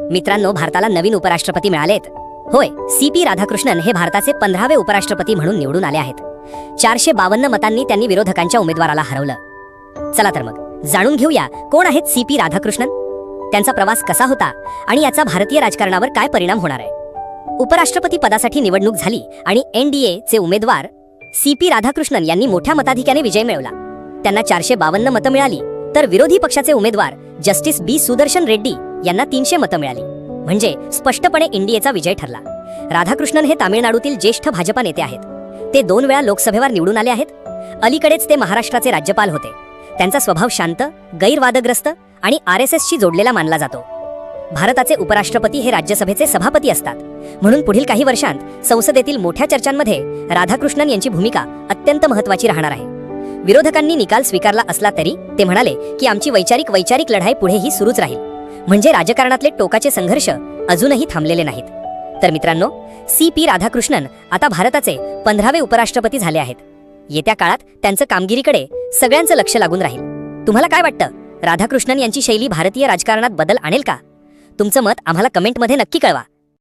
मित्रांनो भारताला नवीन उपराष्ट्रपती मिळालेत. होय सी पी राधाकृष्णन हे भारताचे पंधरावे उपराष्ट्रपती म्हणून निवडून आले आहेत. चारशे बावन्न मतांनी त्यांनी विरोधकांच्या उमेदवाराला हरवलं. चला तर मग जाणून घेऊया कोण आहेत सी पी राधाकृष्णन? त्यांचा प्रवास कसा होता आणि याचा भारतीय राजकारणावर काय परिणाम होणार आहे? उपराष्ट्रपती पदासाठी निवडणूक झाली आणि एनडीए चे उमेदवार सी पी राधाकृष्णन यांनी मोठ्या मताधिक्याने विजय मिळवला. त्यांना चारशे बावन्न मतं मिळाली तर विरोधी पक्षाचे उमेदवार जस्टिस बी सुदर्शन रेड्डी यांना तीनशे मतं मिळाली. म्हणजे स्पष्टपणे एनडीएचा विजय ठरला. राधाकृष्णन हे तामिळनाडूतील ज्येष्ठ भाजपा नेते आहेत. ते दोन वेळा लोकसभेवर निवडून आले आहेत. अलीकडेच ते महाराष्ट्राचे राज्यपाल होते. त्यांचा स्वभाव शांत गैरवादग्रस्त आणि आर एस एसशी जोडलेला मानला जातो. भारताचे उपराष्ट्रपती हे राज्यसभेचे सभापती असतात. म्हणून पुढील काही वर्षांत संसदेतील मोठ्या चर्चांमध्ये राधाकृष्णन यांची भूमिका अत्यंत महत्वाची राहणार आहे. विरोधकांनी निकाल स्वीकारला असला तरी ते म्हणाले की आमची वैचारिक वैचारिक लढाई पुढेही सुरूच राहील. म्हणजे राजकारणातले टोकाचे संघर्ष अजूनही थांबलेले नाहीत. तर मित्रांनो सी पी राधाकृष्णन आता भारताचे पंधरावे उपराष्ट्रपती झाले आहेत. येत्या काळात त्यांचं कामगिरीकडे सगळ्यांचं लक्ष लागून राहील. तुम्हाला काय वाटतं? राधाकृष्णन यांची शैली भारतीय राजकारणात बदल आणेल का? तुमचं मत आम्हाला कमेंटमध्ये नक्की कळवा.